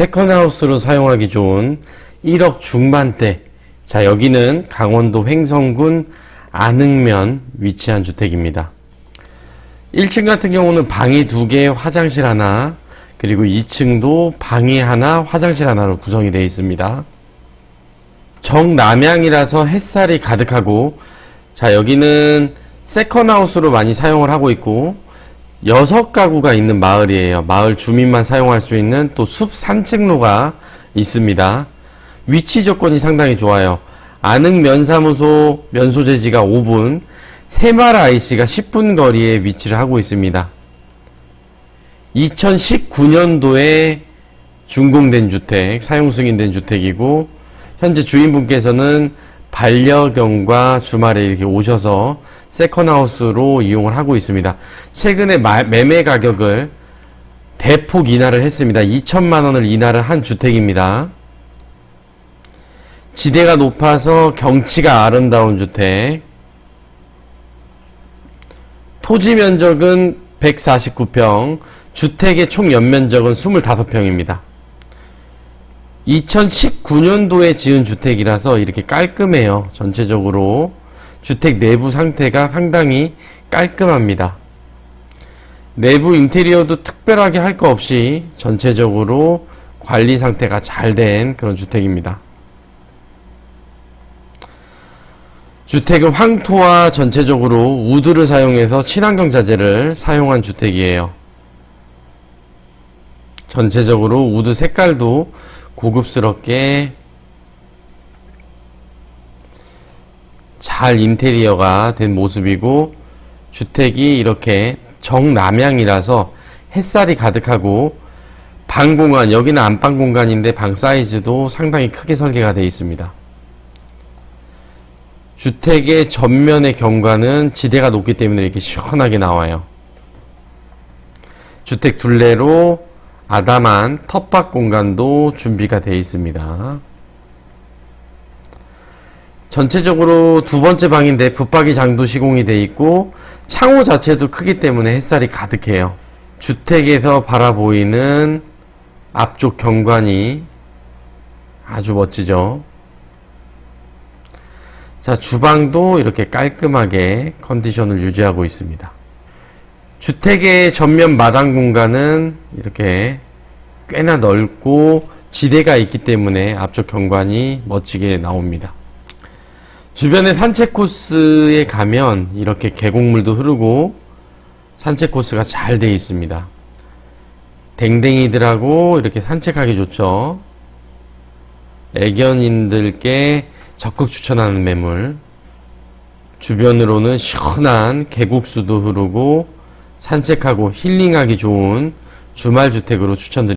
세컨하우스로 사용하기 좋은 1억 중반대. 자, 여기는 강원도 횡성군 안흥면 위치한 주택입니다. 1층 같은 경우는 방이 두 개, 화장실 하나, 그리고 2층도 방이 하나, 화장실 하나로 구성이 되어 있습니다. 정남향이라서 햇살이 가득하고, 자, 여기는 세컨하우스로 많이 사용을 하고 있고, 여섯 가구가 있는 마을이에요. 마을 주민만 사용할 수 있는 또 숲 산책로가 있습니다. 위치 조건이 상당히 좋아요. 안흥 면사무소 면소재지가 5분, 새마을 IC가 10분 거리에 위치를 하고 있습니다. 2019년도에 준공된 주택, 사용 승인된 주택이고, 현재 주인분께서는 반려견과 주말에 이렇게 오셔서 세컨하우스로 이용을 하고 있습니다. 최근에 마- 매매 가격을 대폭 인하를 했습니다. 2천만 원을 인하를 한 주택입니다. 지대가 높아서 경치가 아름다운 주택. 토지 면적은 149평, 주택의 총 연면적은 25평입니다. 2019년도에 지은 주택이라서 이렇게 깔끔해요. 전체적으로. 주택 내부 상태가 상당히 깔끔합니다. 내부 인테리어도 특별하게 할 거 없이 전체적으로 관리 상태가 잘 된 그런 주택입니다. 주택은 황토와 전체적으로 우드를 사용해서 친환경 자재를 사용한 주택이에요. 전체적으로 우드 색깔도 고급스럽게 잘 인테리어가 된 모습이고 주택이 이렇게 정남향이라서 햇살이 가득하고 방 공간 여기는 안방 공간인데 방 사이즈도 상당히 크게 설계가 되어 있습니다. 주택의 전면의 경관은 지대가 높기 때문에 이렇게 시원하게 나와요. 주택 둘레로 아담한 텃밭 공간도 준비가 되어 있습니다. 전체적으로 두 번째 방인데 붙박이 장도 시공이 되어 있고 창호 자체도 크기 때문에 햇살이 가득해요. 주택에서 바라보이는 앞쪽 경관이 아주 멋지죠. 자, 주방도 이렇게 깔끔하게 컨디션을 유지하고 있습니다. 주택의 전면 마당 공간은 이렇게 꽤나 넓고 지대가 있기 때문에 앞쪽 경관이 멋지게 나옵니다. 주변에 산책 코스에 가면 이렇게 계곡물도 흐르고 산책 코스가 잘 되어 있습니다. 댕댕이들하고 이렇게 산책하기 좋죠. 애견인들께 적극 추천하는 매물. 주변으로는 시원한 계곡수도 흐르고 산책하고 힐링하기 좋은 주말 주택으로 추천드립니다.